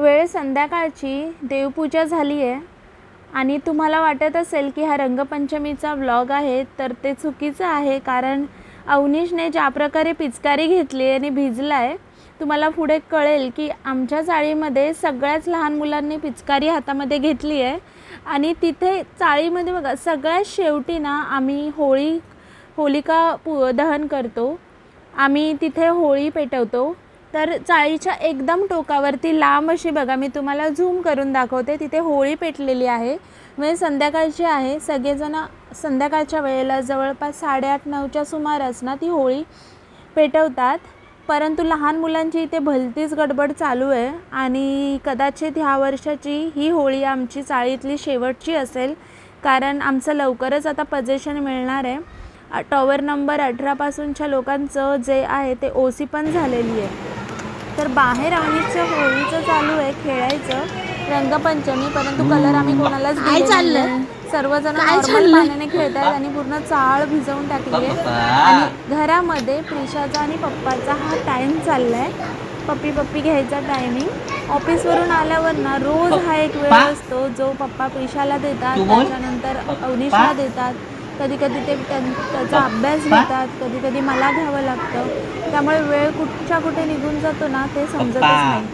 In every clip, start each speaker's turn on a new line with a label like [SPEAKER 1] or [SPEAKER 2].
[SPEAKER 1] वेळ संध्याकाळची देवपूजा झाली आहे आणि तुम्हाला वाटत असेल की हा रंगपंचमीचा व्लॉग आहे तर ते चुकीचं आहे कारण अवनीशने ज्या प्रकारे पिचकारी घेतली आणि भिजला आहे तुम्हाला पुढे कळेल की आमच्या चाळीमध्ये सगळ्याच लहान मुलांनी पिचकारी हातामध्ये घेतली आहे. आणि तिथे चाळीमध्ये बघा सगळ्यात शेवटी ना आम्ही होळी होलिका पु दहन करतो. आम्ही तिथे होळी पेटवतो. तर चाळीच्या एकदम टोकावरती लांब अशी बघा मी तुम्हाला झूम करून दाखवते. तिथे होळी पेटलेली आहे. म्हणजे संध्याकाळची आहे. सगळेजण संध्याकाळच्या वेळेला जवळपास साडेआठ नऊच्या सुमारास ना ती होळी पेटवतात. परंतु लहान मुलांची इथे भलतीच गडबड चालू आहे. आणि कदाचित ह्या वर्षाची ही होळी आमची चाळीतली शेवटची असेल. कारण आमचं लवकरच आता पजेशन मिळणार आहे. टॉवर नंबर अठरापासूनच्या लोकांचं जे आहे ते ओ सी पण झालेली आहे तर बाहेर अवनीचं होळीचं चालू आहे खेळायचं रंगपंचमी परंतु कलर आम्ही कोणालाच
[SPEAKER 2] काय चाललंय?
[SPEAKER 1] सर्वजण
[SPEAKER 2] काय
[SPEAKER 1] नॉर्मल? पाण्याने खेळतात आणि पूर्ण चाळ भिजवून टाकली आहे. आणि घरामध्ये प्रिशाचा आणि पप्पाचा हा टाईम चाललाय पप्पी पप्पी घ्यायचा टायमिंग ऑफिसवरून आल्यावर ना रोज हा एक वेळ
[SPEAKER 3] पप्पा.
[SPEAKER 1] असतो जो पप्पा प्रिशाला देतात. त्याच्यानंतर. अवनीशला देतात कधी कधी ते त्यां- त्याचा अभ्यास. घेतात कधी कधी मला घ्यावं लागतं त्यामुळे वेळ कुठच्या कुठे निघून जातो ना ते समजतच. नाही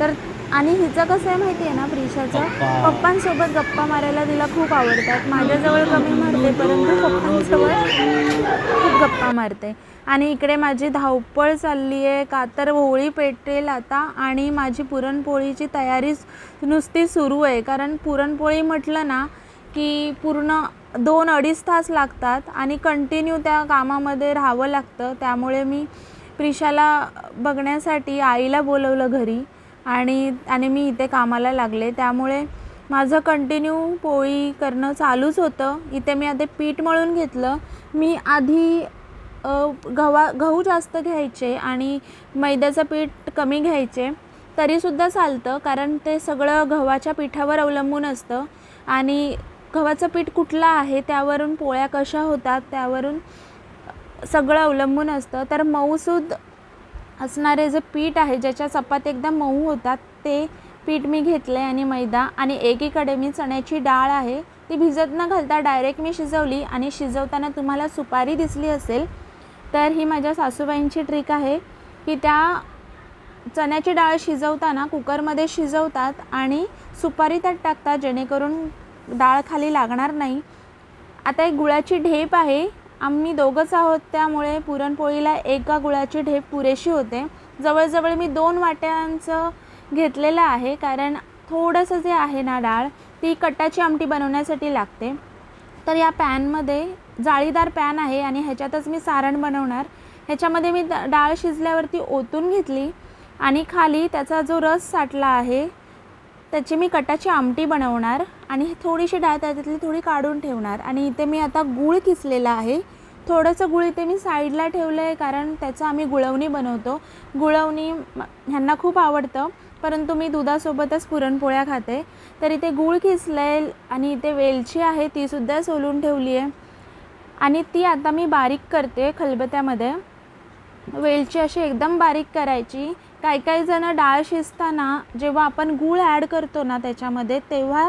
[SPEAKER 1] तर आणि हिचं कसं आहे माहिती आहे ना प्रिशाचं
[SPEAKER 3] पप्पा.
[SPEAKER 1] पप्पांसोबत गप्पा मारायला तिला खूप आवडतात माझ्याजवळ कमी मारते परंतु पप्पांजवळ खूप गप्पा मारते आणि इकडे माझी धावपळ चालली आहे का तर होळी पेटेल आता आणि माझी पुरणपोळीची तयारी नुसती सुरू आहे कारण पुरणपोळी म्हटलं ना की पूर्ण दोन अडीच तास लागतात आणि कंटिन्यू त्या कामामध्ये राहावं लागतं. त्यामुळे मी प्रिशाला बघण्यासाठी आईला बोलवलं घरी आणि आणि मी इथे कामाला लागले. त्यामुळे माझं कंटिन्यू पोळी करणं चालूच होतं. इथे मी आधी पीठ मळून घेतलं. मी आधी गव्हा गहू जास्त घ्यायचे आणि मैद्याचं पीठ कमी घ्यायचे. तरीसुद्धा चालतं कारण ते सगळं गव्हाच्या पिठावर अवलंबून असतं. आणि गव्हाचं पीठ कुठलं आहे त्यावरून पोळ्या कशा होतात त्यावरून सगळं अवलंबून असतं. तर मऊसूद असणारे जे पीठ आहे ज्याच्या चपात एकदम मऊ होतात ते पीठ मी घेतले आणि मैदा आणि एकीकडे मी चण्याची डाळ आहे ती भिजत न घालता डायरेक्ट मी शिजवली आणि शिजवताना तुम्हाला सुपारी दिसली असेल तर ही माझ्या सासूबाईंची ट्रिक आहे की त्या चण्याची डाळ शिजवताना कुकरमध्ये शिजवतात आणि सुपारी त्यात टाकतात जेणेकरून डाळ खाली लागणार नाही. आता एक गुळाची ढेप आहे. आम्ही दोघंच आहोत त्यामुळे पुरणपोळीला एका गुळाची ढेप पुरेशी होते. जवळजवळ मी दोन वाट्यांचं घेतलेलं आहे कारण थोडंसं जे आहे ना डाळ ती कट्टाची आमटी बनवण्यासाठी लागते. तर या पॅनमध्ये जाळीदार पॅन आहे आणि ह्याच्यातच मी सारण बनवणार. ह्याच्यामध्ये मी डाळ शिजल्यावरती ओतून घेतली आणि खाली त्याचा जो रस साठला आहे त्याची मी कटाची आमटी बनवणार आणि थोडीशी डाळ त्याच्यातली थोडी काढून ठेवणार. आणि इथे मी आता गूळ किसलेला आहे. थोडंसं गुळ इथे मी साईडला ठेवलं आहे कारण त्याचं आम्ही गुळवणी बनवतो. गुळवणी ह्यांना खूप आवडतं परंतु मी दुधासोबतच पुरणपोळ्या खाते. तर इथे गूळ किसलं आहे आणि इथे वेलची आहे तीसुद्धा सोलून ठेवली आहे. आणि ती आता मी बारीक करते खलबत्यामध्ये. वेलची अशी एकदम बारीक करायची. काही काही जणं डाळ शिजताना जेव्हा आपण गूळ ॲड करतो ना त्याच्यामध्ये तेव्हा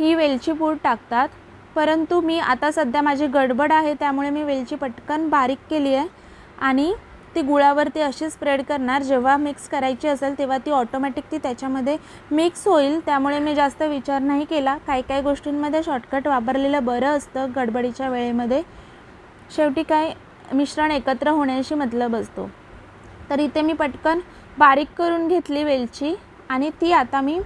[SPEAKER 1] ही वेलची पूड टाकतात. परंतु मी आता सध्या माझी गडबड आहे त्यामुळे मी वेलची पटकन बारीक केली आहे. आणि ती गुळावरती अशी स्प्रेड करणार जेव्हा मिक्स करायची असेल तेव्हा ती ऑटोमॅटिक ती त्याच्यामध्ये मिक्स होईल. त्यामुळे मी जास्त विचार नाही केला. काही काही गोष्टींमध्ये शॉर्टकट वापरलेलं बरं असतं गडबडीच्या वेळेमध्ये. शेवटी काय मिश्रण एकत्र होण्याशी मतलब असतो. तर इथे मी पटकन बारीक करून घेतली वेलची आणि ती आता मी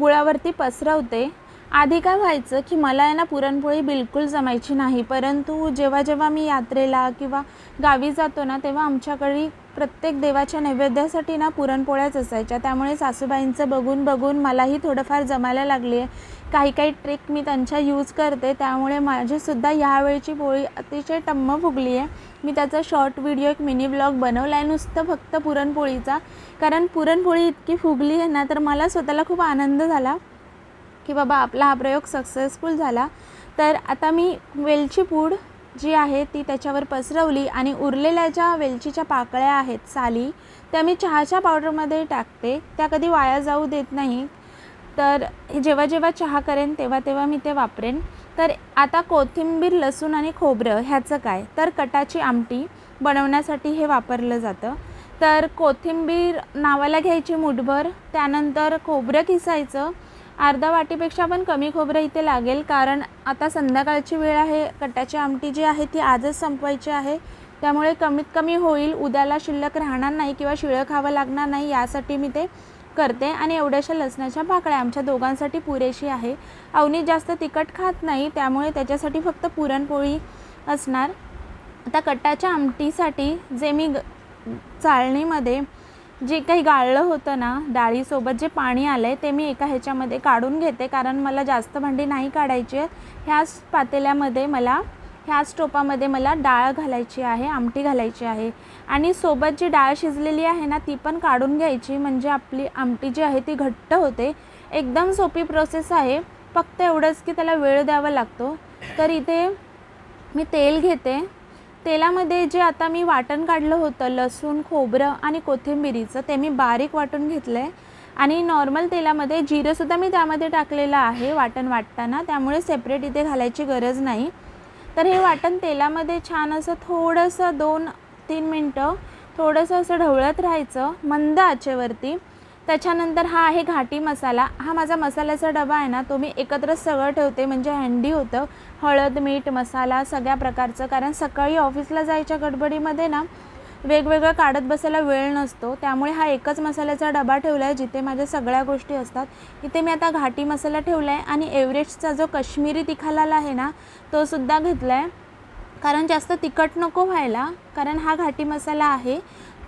[SPEAKER 1] गुळावरती पसरवते. आधी काय व्हायचं की मला आहे ना पुरणपोळी बिलकुल जमायची नाही. परंतु जेव्हा जेव्हा मी यात्रेला किंवा गावी जातो ना तेव्हा आमच्याकडे प्रत्येक देवाच्या नैवेद्यासाठी ना पुरणपोळ्याच असायच्या. त्यामुळे सासूबाईंचं बघून बघून मलाही थोडंफार जमायला लागली आहे काही काही ट्रिक मी त्यांच्या यूज करते. त्यामुळे माझीसुद्धा ह्यावेळची पोळी अतिशय टम्म फुगली आहे मी त्याचा शॉर्ट व्हिडिओ एक मिनी ब्लॉग बनवला आहे नुसतं फक्त पुरणपोळीचा. कारण पुरणपोळी इतकी फुगली आहे ना तर मला स्वतःला खूप आनंद झाला की बाबा आपला हा प्रयोग सक्सेसफुल झाला. तर आता मी वेलची पूड जी आहे ती त्याच्यावर पसरवली आणि उरलेल्या ज्या वेलचीच्या पाकळ्या आहेत साली त्या मी चहाच्या पावडरमध्ये टाकते. त्या कधी वाया जाऊ देत नाही. तर जेव्हा जेव्हा चहा करेन तेव्हा तेव्हा मी ते वापरेन. तर आता कोथिंबीर लसूण आणि खोबरं ह्याचं काय? तर कटाची आमटी बनवण्यासाठी हे वापरलं जातं. तर कोथिंबीर नावाला घ्यायची मुठभर त्यानंतर खोबरं किसायचं अर्धा वाटीपेक्षा पण कमी खोबरं इथे लागेल कारण आता संध्याकाळची वेळ आहे. कटाची आमटी जी आहे ती आजच संपवायची आहे. त्यामुळे कमीत कमी होईल उद्याला शिल्लक राहणार नाही किंवा शिळं खावं लागणार नाही यासाठी मी ते करते. आणि एवढ्याशा लसणाच्या पाकळ्या आमच्या दोघांसाठी पुरेशी आहे. अवनी जास्त तिखट खात नाही त्यामुळे त्याच्यासाठी फक्त पुरणपोळी असणार. आता कटाच्या आमटीसाठी जे मी ग चाळणीमध्ये जे काही गाळलं होतं ना डाळीसोबत जे पाणी आलं आहे ते मी एका ह्याच्यामध्ये काढून घेते. कारण मला जास्त भांडी नाही काढायची आहेत. ह्याच पातेल्यामध्ये मला ह्याच टोपामध्ये मला डाळ घालायची आहे आमटी घालायची आहे. आणि सोबत जी डाळ शिजलेली आहे ना ती पण काढून घ्यायची. म्हणजे आपली आमटी जी आहे ती घट्ट होते. एकदम सोपी प्रोसेस आहे. फक्त एवढंच की त्याला वेळ द्यावा लागतो. तर इथे मी तेल घेते. तेलामध्ये जे आता मी वाटण काढलं होतं लसूण खोबरं आणि कोथिंबिरीचं ते मी बारीक वाटून घेतलं आहे आणि नॉर्मल तेलामध्ये जिरंसुद्धा मी त्यामध्ये टाकलेलं आहे वाटण वाटताना. त्यामुळे सेपरेट इथे घालायची गरज नाही. तर हे वाटण तेलामध्ये छान असं थोडंसं दोन तीन मिनटं थोडंसं असं ढवळत राहायचं मंद आचेवरती. त्याच्यानंतर हा आहे घाटी मसाला. हा माझा मसाल्याचा डबा आहे ना तो मी एकत्रच सगळं ठेवते. म्हणजे हँडी होतं हळद मीठ मसाला सगळ्या प्रकारचं. कारण सकाळी ऑफिसला जायच्या गडबडीमध्ये ना वेगवेगळं काढत बसायला वेळ नसतो. त्यामुळे हा एकच मसाल्याचा डबा ठेवला आहे जिथे माझ्या सगळ्या गोष्टी असतात. इथे मी आता घाटी मसाला ठेवला आहे आणि एव्हरेस्टचा जो कश्मीरी तिखालाल आहे ना तो सुद्धा घेतला आहे कारण जास्त तिखट नको व्हायला. कारण हा घाटी मसाला आहे.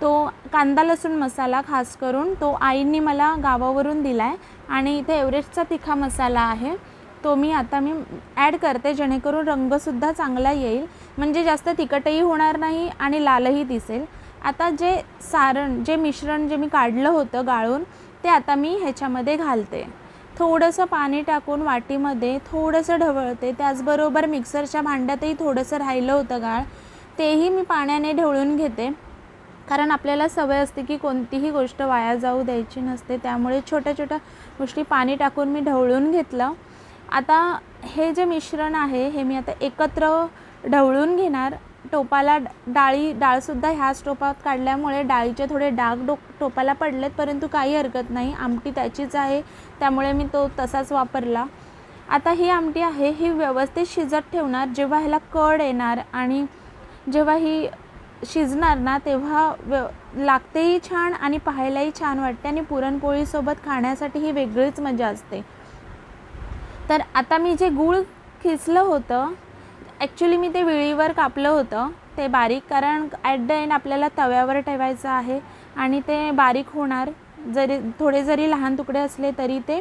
[SPEAKER 1] तो कांदा लसूण मसाला खास करून तो आईंनी मला गावावरून दिला आहे आणि इथे एव्हरेस्टचा तिखा मसाला आहे. तो मी आता मी ॲड करते जेणेकरून रंगसुद्धा चांगला येईल. म्हणजे जास्त तिखटही होणार नाही आणि लालही दिसेल. आता जे सारण जे मिश्रण जे मी काढलं होतं गाळून ते आता मी ह्याच्यामध्ये घालते. थोडंसं पाणी टाकून वाटीमध्ये थोडंसं ढवळते. त्याचबरोबर मिक्सरच्या भांड्यातही थोडंसं राहिलं होतं गाळ. तेही मी पाण्याने ढवळून घेते. कारण आपल्याला सवय असते की कोणतीही गोष्ट वाया जाऊ द्यायची नसते. त्यामुळे छोट्या छोट्या गोष्टी पाणी टाकून मी ढवळून घेतलं. आता हे जे मिश्रण आहे हे मी आता एकत्र ढवळून घेणार. टोपाला डाळी डाळसुद्धा ह्याच टोपात काढल्यामुळे डाळीचे थोडे डाग डो टोपाला पडलेत परंतु काही हरकत नाही. आमटी त्याचीच आहे त्यामुळे मी तो तसाच वापरला. आता ही आमटी आहे ही व्यवस्थित शिजत ठेवणार. जेव्हा ह्याला कड येणार आणि जेव्हा ही शिजणार ना तेव्हा व्य लागतेही छान आणि पाहायलाही छान वाटते आणि पुरणपोळीसोबत खाण्यासाठी ही वेगळीच मजा असते. तर आता मी जे गूळ खिचलं होतं ॲक्च्युली मी ते विळीवर कापलं होतं. ते बारीक कारण ॲट द एंड आपल्याला तव्यावर ठेवायचं आहे आणि ते बारीक होणार. जरी थोडे जरी लहान तुकडे असले तरी ते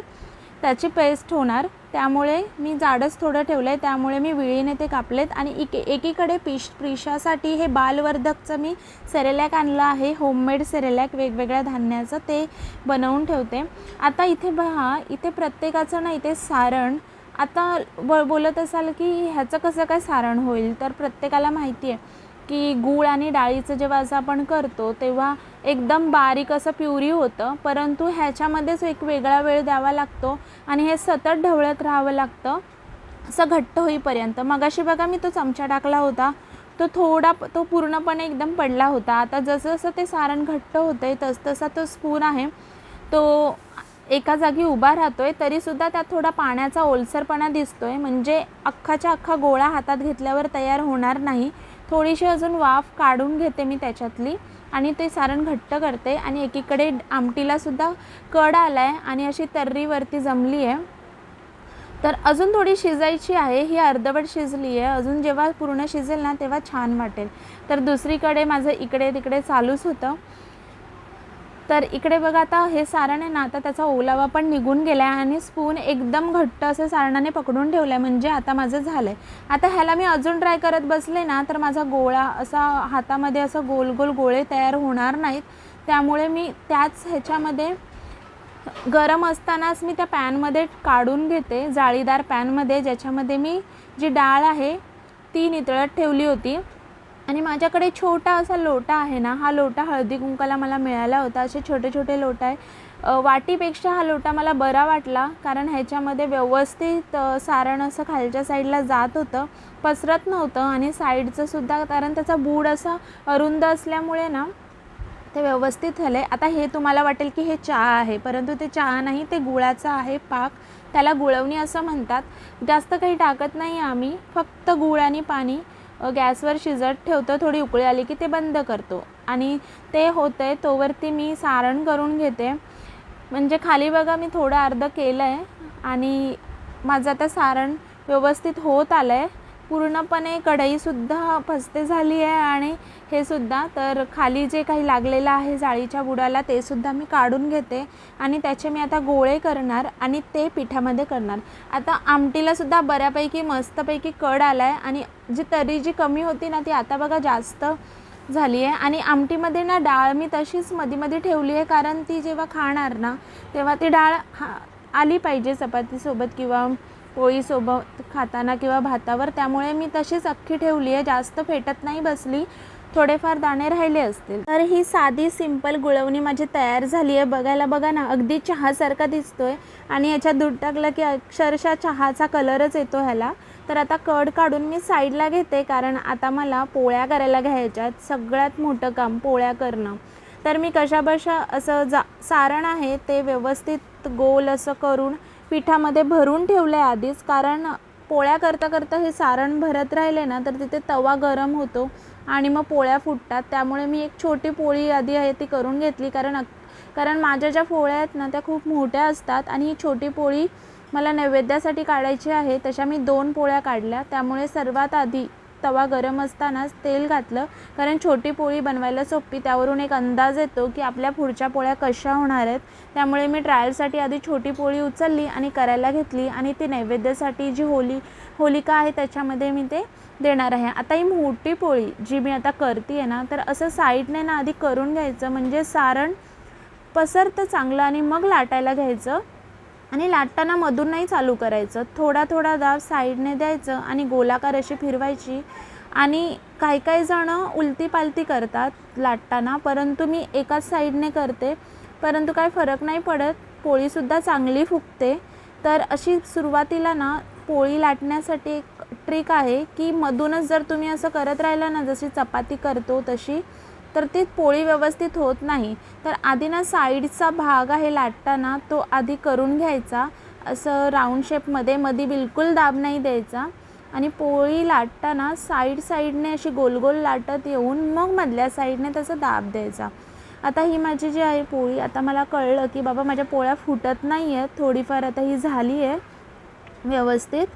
[SPEAKER 1] त्याची पेस्ट होणार. त्यामुळे मी जाडच थोडं ठेवलं आहे त्यामुळे मी विळीने ते कापलेत आणि एक एकीकडे पिश पिशासाठी हे बालवर्धकचं मी सेरेलॅक आणलं आहे होममेड सेरेलॅक वेगवेगळ्या धान्याचं ते बनवून ठेवते. आता इथे पहा इथे प्रत्येकाचं ना इथे सारण. आता ब बोलत असाल की ह्याचं कसं काय सारण होईल? तर प्रत्येकाला माहिती आहे की गूळ आणि डाळीचं जेव्हा असं आपण करतो तेव्हा एकदम बारीक असं प्युरी होतं परंतु ह्याच्यामध्येच एक वेगळा वेळ द्यावा लागतो आणि हे सतत ढवळत राहावं लागतं. असं घट्ट होईपर्यंत. मगाशी बघा मी तो चमचा टाकला होता तो थोडा तो पूर्णपणे एकदम पडला होता. आता जसं जसं ते सारण घट्ट होतं आहे तसतसा तो स्पून आहे. तो एका जागी उभा राहतो आहे तरीसुद्धा त्यात थोडा पाण्याचा ओलसरपणा दिसतो आहे म्हणजे अख्खाच्या अख्खा गोळा हातात घेतल्यावर तयार होणार नाही. थोडीशी अजून वाफ काढून घेते मी त्याच्यातली आणि ते सारण घट्ट करते आणि एकीकडे आमटीलासुद्धा कड आला आहे आणि अशी तर्रीवरती जमली आहे. तर अजून थोडी शिजायची आहे ही अर्धवट शिजली आहे. अजून जेव्हा पूर्ण शिजेल ना तेव्हा छान वाटेल. तर दुसरीकडे माझं इकडे तिकडे चालूच होतं. तर इकडे बघा आता हे सारण आहे ना आता त्याचा ओलावा पण निघून गेला आहे आणि स्पून एकदम घट्ट असं सारणाने पकडून ठेवलं आहे म्हणजे आता माझं झालं आहे आता ह्याला मी अजून ट्राय करत बसले ना तर माझा गोळा असा हातामध्ये असं गोल गोल गोळे तयार होणार नाहीत. त्यामुळे मी त्याच ह्याच्यामध्ये गरम असतानाच मी त्या पॅनमध्ये काढून घेते जाळीदार पॅनमध्ये ज्याच्यामध्ये मी जी डाळ आहे ती नितळत ठेवली होती. आणि माझ्याकडे छोटा असा लोटा आहे ना हा लोटा हळदी कुंकाला मला मिळाला होता. असे छोटे छोटे लोटा आहे. वाटीपेक्षा हा लोटा मला बरा वाटला कारण ह्याच्यामध्ये व्यवस्थित सारण असं खालच्या साईडला जात होतं. पसरत नव्हतं आणि साईडचंसुद्धा कारण त्याचा बूड असा अरुंद असल्यामुळे ना ते व्यवस्थित झालं. आहे आता हे तुम्हाला वाटेल की हे चहा आहे परंतु ते चहा नाही ते गुळाचं आहे पाक. त्याला गुळवणी असं म्हणतात. जास्त काही टाकत नाही आम्ही फक्त गुळ आणि पाणी. गॅसवर शिजत ठेवतो थोडी उकळी आली की ते बंद करतो. आणि ते होत आहे तोवरती मी सारण करून घेते. म्हणजे खाली बघा मी थोडं अर्ध केलं आहे आणि माझं आता सारण व्यवस्थित होत आलं आहे पूर्णपणे कढईसुद्धा फस्ते झाली आहे आणि हे सुद्धा तर खाली जे काही लागलेलं आहे जाळीच्या बुडाला ते सुद्धा मी काढून घेते आणि त्याचे मी आता गोळे करणार आणि ते पिठामध्ये करणार. आता आमटीला सुद्धा बऱ्यापैकी मस्तपैकी कड आला आहे आणि जी तरी जी कमी होती ना ती आता बघा जास्त झाली आहे. आणि आमटीमध्ये ना डाळ मी तशीच मध्ये मध्ये ठेवली आहे कारण ती जेव्हा खाणार ना तेव्हा ती डाळ हा आली पाहिजे चपातीसोबत किंवा पोळीसोबत खाताना किंवा भातावर. त्यामुळे मी तशीच अख्खी ठेवली आहे. जास्त फेटत नाही बसली. थोडेफार दाणे राहिले असतील. तर ही साधी सिंपल गुळवणी माझी तयार झाली आहे. बघायला बघा ना अगदी चहासारखा दिसतोय. आणि याच्यात दूध टाकलं की अक्षरशः चहाचा कलरच येतो ह्याला. तर आता कड काढून मी साईडला घेते कारण आता मला पोळ्या करायला घ्यायच्यात सगळ्यात मोठं काम पोळ्या करणं. तर मी कशाबशा असं जा सारण आहे ते व्यवस्थित गोल असं करून पिठामध्ये भरून ठेवलं आहे आधीच. कारण पोळ्या करता करता हे सारण भरत राहिले ना तर तिथे तवा गरम होतो आणि मग पोळ्या फुटतात. त्यामुळे मी एक छोटी पोळी आधी आहे ती करून घेतली. कारण कारण माझ्या ज्या पोळ्या आहेत ना त्या खूप मोठ्या असतात आणि ही छोटी पोळी मला नैवेद्यासाठी काढायची आहे. तशा मी दोन पोळ्या काढल्या. त्यामुळे सर्वात आधी तवा गरम असतानाच तेल घातलं. कारण छोटी पोळी बनवायला सोपी त्यावरून एक अंदाज येतो की आपल्या पुढच्या पोळ्या कशा होणार आहेत. त्यामुळे मी ट्रायलसाठी आधी छोटी पोळी उचलली आणि करायला घेतली आणि ती नैवेद्यासाठी जी होली होलिका आहे त्याच्यामध्ये मी ते देणार आहे. आता ही मोठी पोळी जी मी आता करते आहे ना तर असं साईडने ना आधी करून घ्यायचं. म्हणजे सारण पसरतं चांगलं आणि मग लाटायला घ्यायचं. आणि लाटताना मधून नाही चालू करायचं. थोडा थोडा दाब साईडने द्यायचं आणि गोलाकार अशी फिरवायची. आणि काही काही जणं उलती पालती करतात लाटताना परंतु मी एकाच साईडने करते. परंतु काय फरक नाही पडत. पोळीसुद्धा चांगली फुगते. तर अशी सुरुवातीला ना पोळी लाटण्यासाठी एक ट्रिक आहे की मधूनच जर तुम्ही असं करत राहिला ना जशी चपाती करतो तशी तर ती पोळी व्यवस्थित होत नाही. तर आधी ना साईडचा भाग आहे लाटताना तो आधी करून घ्यायचा. असं राऊंड शेपमध्ये मध्ये बिलकुल दाब नाही द्यायचा. आणि पोळी लाटताना साईड साईडने अशी गोल गोल लाटत येऊन मग मधल्या साईडने त्याचा दाब द्यायचा. आता ही माझी जी आहे पोळी आता मला कळलं की बाबा माझ्या पोळ्या फुटत नाही आहेत थोडीफार आता ही झाली आहे व्यवस्थित.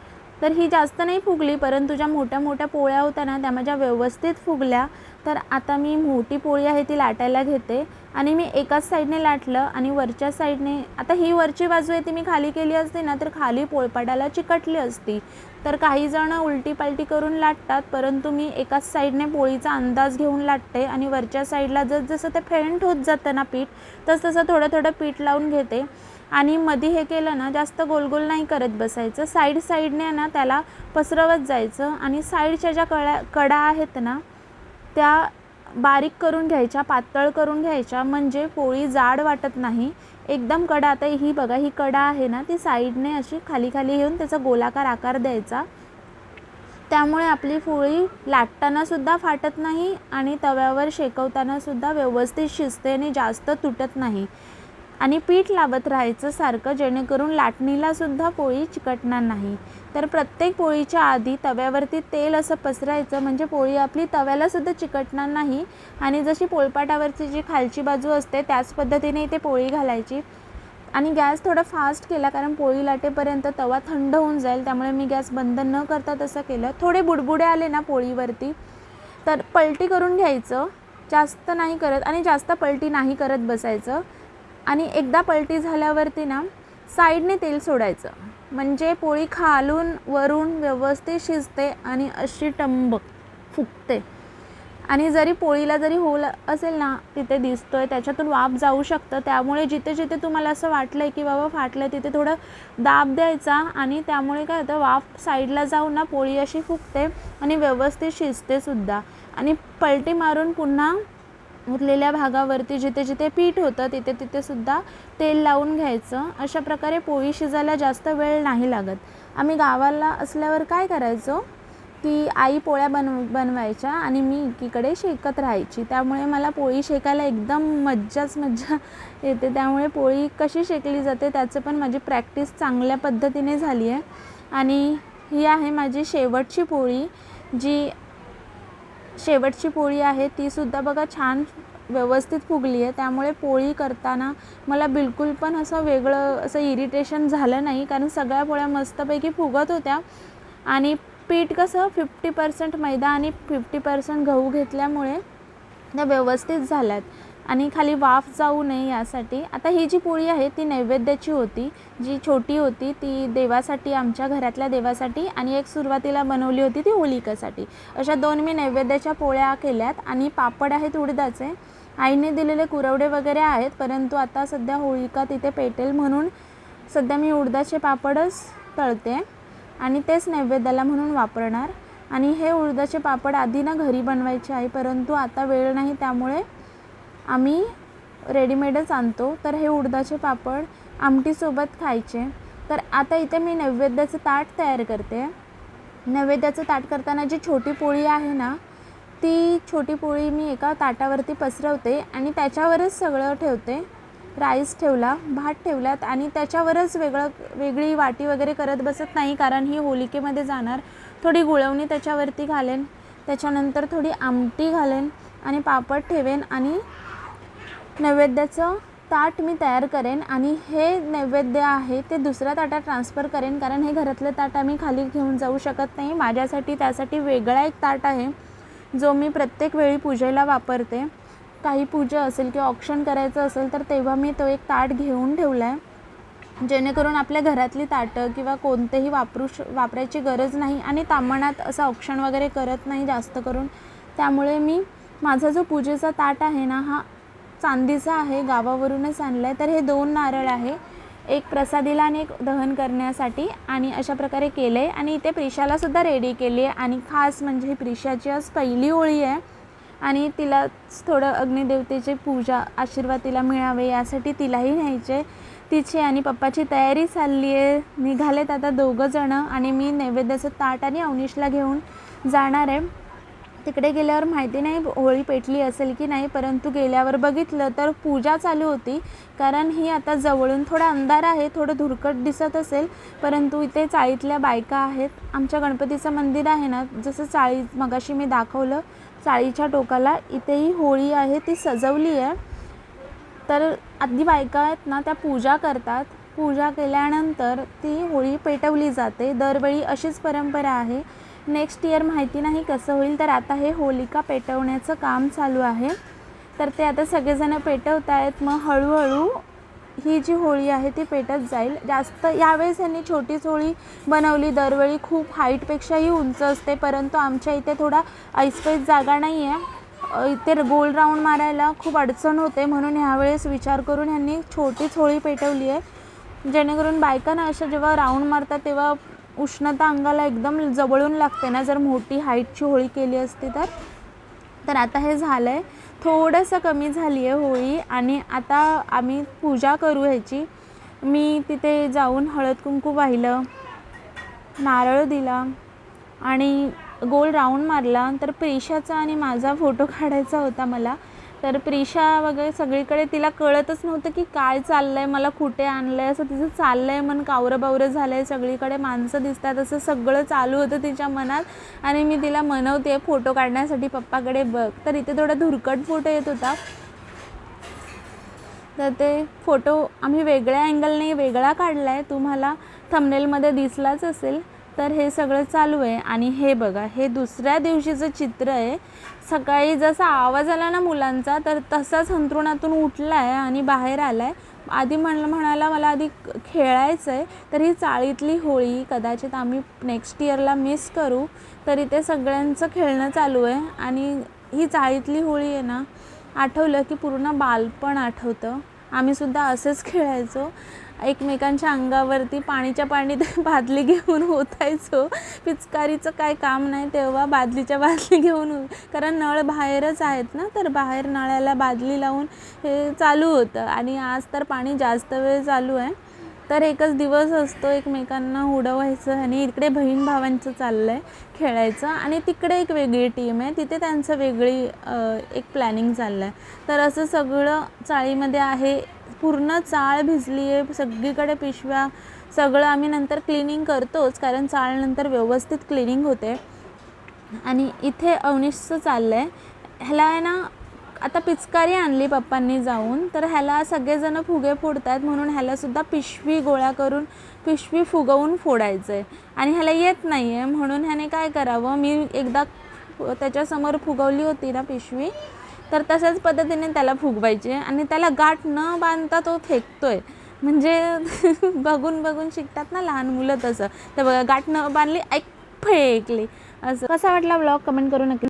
[SPEAKER 1] तर ही जास्त नाही फुगली परंतु ज्या मोठ्या मोठ्या पोळ्या होत्या ना त्या माझ्या व्यवस्थित फुगल्या. तर आता मी मोठी पोळी आहे ती लाटायला घेते. आणि मी एकाच साईडने लाटलं आणि वरच्या साईडने आता ही वरची बाजू आहे ती मी खाली केली असती ना तर खाली पोळपाटाला चिकटली असती. तर काही जण उलटी पालटी करून लाटतात परंतु मी एकाच साईडने पोळीचा अंदाज घेऊन लाटते आणि वरच्या साईडला जस जसं ते फेंट होत जातं ना पीठ तस तसं थोडं थोडं पीठ लावून घेते. आणि मध्ये हे केलं ना जास्त गोल गोल नाही करत बसायचं. साईड साईडने ना त्याला पसरवत जायचं आणि साईडच्या ज्या कळ्या कडा आहेत ना त्या बारीक करून घ्यायच्या पातळ करून घ्यायच्या. म्हणजे पोळी जाड वाटत नाही. एकदम कडा. आता ही बघा ही कडा आहे ना ती साईडने अशी खाली खाली घेऊन त्याचा गोलाकार आकार द्यायचा. त्यामुळे आपली पोळी लाटतानासुद्धा फाटत नाही आणि तव्यावर शेकवतानासुद्धा व्यवस्थित शिजते आणि जास्त तुटत नाही. आणि पीठ लावत राहायचं सारखं जेणेकरून लाटणीला सुद्धा पोळी चिकटणार नाही. तर प्रत्येक पोळीच्या आधी तव्यावरती तेल असं पसरायचं म्हणजे पोळी आपली तव्याला सुद्धा चिकटणार नाही. आणि जशी पोळपाटावरची जी खालची बाजू असते त्याच पद्धतीने इथे पोळी घालायची. आणि गॅस थोडा फास्ट केला कारण पोळी लाटेपर्यंत तवा थंड होऊन जाईल त्यामुळे मी गॅस बंद न करता तसं केलं. थोडे बुडबुडे आले ना पोळीवरती तर पलटी करून घ्यायचं. जास्त नाही करत आणि जास्त पलटी नाही करत बसायचं. आणि एकदा पलटी झाल्यावरती ना साईडने तेल सोडायचं. म्हणजे पोळी खालून वरून व्यवस्थित शिजते आणि अशी टंब फुगते. आणि जरी पोळीला जरी होल असेल ना तिथे दिसतोय त्याच्यातून वाफ जाऊ शकतं. त्यामुळे जिथे जिथे तुम्हाला असं वाटलं आहे की बाबा फाटलं तिथे थोडं दाब द्यायचा आणि त्यामुळे काय होतं वाफ साईडला जाऊन ना पोळी अशी फुगते आणि व्यवस्थित शिजते सुद्धा. आणि पलटी मारून पुन्हा उरलेल्या भागावरती जिथे जिथे पीठ होतं तिथे तिथे सुद्धा तेल लावून घ्यायचं. अशा प्रकारे पोळी शिजायला जास्त वेळ नाही लागत. आम्ही गावाला असल्यावर काय करायचो की आई पोळ्या बनव बनवायच्या आणि मी एकीकडे शेकत राहायची. त्यामुळे मला पोळी शेकायला एकदम मज्जाच मज्जा येते. त्यामुळे पोळी कशी शेकली जाते त्याचं पण माझी प्रॅक्टिस चांगल्या पद्धतीने झाली आहे. आणि ही आहे माझी शेवटची पोळी जी शेवटची पोळी आहे तीसुद्धा बघा छान व्यवस्थित फुगली आहे त्यामुळे पोळी करताना मला बिलकुल पण असं वेगळं असं इरिटेशन झालं नाही. कारण सगळ्या पोळ्या मस्तपैकी फुगत होत्या. आणि पीठ कसं फिफ्टी पर्सेंट मैदा आणि फिफ्टी पर्सेंट गहू घेतल्यामुळे त्या व्यवस्थित झाल्यात. आणि खाली वाफ जाऊ नये यासाठी. आता ही जी पोळी आहे ती नैवेद्याची होती. जी छोटी होती ती देवासाठी आमच्या घरातल्या देवासाठी आणि एक सुरुवातीला बनवली होती ती होलिकासाठी. अशा दोन मी नैवेद्याच्या पोळ्या केल्यात आणि पापड आहेत उडदाचे. आईने दिलेले कुरवडे वगैरे आहेत परंतु आता सध्या होळिका तिथे पेटेल म्हणून सध्या मी उडदाचे पापडच तळते आणि तेच नैवेद्याला म्हणून वापरणार. आणि हे उडदाचे पापड आधी ना घरी बनवायचे आहे परंतु आता वेळ नाही त्यामुळे आम्ही रेडीमेडच आणतो. तर हे उडदाचे पापड आमटीसोबत खायचे. तर आता इथे मी नैवेद्याचं ताट तयार करते. नैवेद्याचं ताट करताना जी छोटी पोळी आहे ना ती छोटी पोळी मी एका ताटावरती पसरवते आणि त्याच्यावरच सगळं ठेवते. राईस ठेवला भात ठेवलात आणि त्याच्यावरच वेगळं वेगळी वाटी वगैरे करत बसत नाही कारण ही होलिकेमध्ये जाणार. थोडी गुळवणी त्याच्यावरती घालेन. त्याच्यानंतर थोडी आमटी घालेन आणि पापड ठेवेन आणि नैवेद्याचं ताट मी तयार करेन आणि हे नैवेद्य आहे ते दुसऱ्या ताटात ट्रान्सफर करेन कारण हे घरातलं ताट आम्ही खाली घेऊन जाऊ शकत नाही. माझ्यासाठी त्यासाठी वेगळा एक ताट आहे जो मी प्रत्येक वेळी पूजेला वापरते. काही पूजा असेल किंवा ऑप्शन करायचं असेल तर तेव्हा मी तो एक ताट घेऊन ठेवला आहे जेणेकरून आपल्या घरातली ताटं किंवा कोणतेही वापरू श वापरायची गरज नाही आणि तामणात असं ऑप्शन वगैरे करत नाही जास्त करून. त्यामुळे मी माझा जो पूजेचा ताट आहे ना हा चांदीचा आहे गावावरूनच आणलं आहे तर हे दोन नारळ आहे. एक प्रसादीला आणि एक दहन करण्यासाठी आणि अशा प्रकारे केलं आहे आणि इथे प्रिशालासुद्धा रेडी केली आहे आणि खास म्हणजे ही प्रिशाची आज पहिली ओळी आहे. आणि तिलाच थोडं अग्निदेवतेची पूजा आशीर्वाद तिला मिळावे यासाठी तिलाही न्यायचे. तिची आणि पप्पाची तयारी चालली आहे निघालेत आता दोघंजणं आणि मी नैवेद्याचं ताट आणि अवनीशला घेऊन जाणार आहे. तिकडे गेल्यावर माहिती नाही होळी पेटली असेल की नाही परंतु गेल्यावर बघितलं तर पूजा चालू होती. कारण ही आता जवळून थोडा अंधार आहे थोडं धुरकट दिसत असेल परंतु इथे चाळीतल्या बायका आहेत. आमच्या गणपतीचं मंदिर आहे ना जसं चाळी मगाशी मी दाखवलं चाळीच्या टोकाला इथेही होळी आहे ती सजवली आहे. तर आधी बायका आहेत ना त्या पूजा करतात. पूजा केल्यानंतर ती होळी पेटवली जाते. दरवेळी अशीच परंपरा आहे. नेक्स्ट इयर माहिती नाही कसं होईल तर आता हे होलिका पेटवण्याचं काम चालू आहे. तर ते आता सगळेजणं पेटवत आहेत मग हळूहळू ही जी होळी आहे ती पेटत जाईल. जास्त यावेळेस यांनी छोटीच होळी बनवली दरवेळी खूप हाईटपेक्षाही उंच असते परंतु आमच्या इथे थोडा ऐसपैस जागा नाही आहे इथे गोल राऊंड मारायला खूप अडचण होते म्हणून ह्यावेळेस विचार करून ह्यांनी छोटीच होळी पेटवली आहे. जेणेकरून बायकांना अशा जेव्हा राऊंड मारतात तेव्हा उष्णता अंगाला एकदम जवळून लागते ना जर मोठी हाईटची होळी केली असती तर. तर आता हे झालं आहे थोडंसं कमी झाली आहे होळी आणि आता आम्ही पूजा करू ह्याची. मी तिथे जाऊन हळद कुंकू वाहिलं नारळ दिला आणि गोल राऊंड मारला. तर प्रेशाचा आणि माझा फोटो काढायचा होता मला. तर प्रिशा वगैरे सगळीकडे तिला कळतच नव्हतं की काय चाललं आहे मला कुठे आणलं आहे असं तिचं चाललं आहे मन कावरं बावरं झालं आहे सगळीकडे माणसं दिसतात असं सगळं चालू होतं तिच्या मनात. आणि मी तिला म्हणवते फोटो काढण्यासाठी पप्पाकडे बघ. तर इथे थोडा धुरकट फोटो येत होता. तर ते फोटो आम्ही वेगळ्या अँगलने वेगळा काढला आहे तुम्हाला थंबनेलमध्ये दिसलाच असेल. तर हे सगळं चालू आहे. आणि हे बघा हे दुसऱ्या दिवशीचं चित्र आहे. सकाळी जसा आवाज आला ना मुलांचा तर तसाच अंथरुणातून उठला आहे आणि बाहेर आला आहे आधी म्हणलं म्हणाला मला आधी खेळायचं आहे तर ही चाळीतली होळी कदाचित आम्ही नेक्स्ट इयरला मिस करू तरी ते सगळ्यांचं खेळणं चालू आहे. आणि ही चाळीतली होळी आहे ना आठवलं की पूर्ण बालपण आठवतं. आम्ही सुद्धा असेच खेळायचो. एकमेकांच्या अंगावरती पाणीच्या पाणी बादली घेऊन ओतायचो पिचकारीचं काय काम नाही तेव्हा बादलीच्या बादली घेऊन कारण नळ बाहेरच आहेत ना तर बाहेर नळाला बादली लावून हे चालू होतं. आणि आज तर पाणी जास्त वेळ चालू आहे. तर एकच दिवस असतो एकमेकांना उडवायचं आणि इकडे बहीण भावांचं चाललं आहे खेळायचं. आणि तिकडे एक वेगळी टीम आहे. तिथे त्यांचं वेगळी एक प्लॅनिंग चाललं आहे तर असं सगळं चाळीमध्ये आहे. पूर्ण चाळ भिजली आहे सगळीकडे पिशव्या सगळं आम्ही नंतर क्लिनिंग करतोच कारण चाळ नंतर व्यवस्थित क्लिनिंग होते. आणि इथे अवनिशचं चाललं आहे ह्याला आहे ना आता पिचकारी आणली पप्पांनी जाऊन तर ह्याला सगळेजण फुगे फोडतात म्हणून ह्यालासुद्धा पिशवी गोळा करून पिशवी फुगवून फोडायचं आहे आणि ह्याला येत नाही आहे म्हणून ह्याने काय करावं मी एकदा त्याच्यासमोर फुगवली होती ना पिशवी तर तशाच पद्धतीने त्याला फुगवायचे आणि त्याला गाठ न बांधता तो फेकतोय. म्हणजे बघून बघून शिकतात ना लहान मुलं तसं. तर बघा गाठ न बांधली ऐक फेकली. असं. कसा वाटला ब्लॉग कमेंट करू नक्की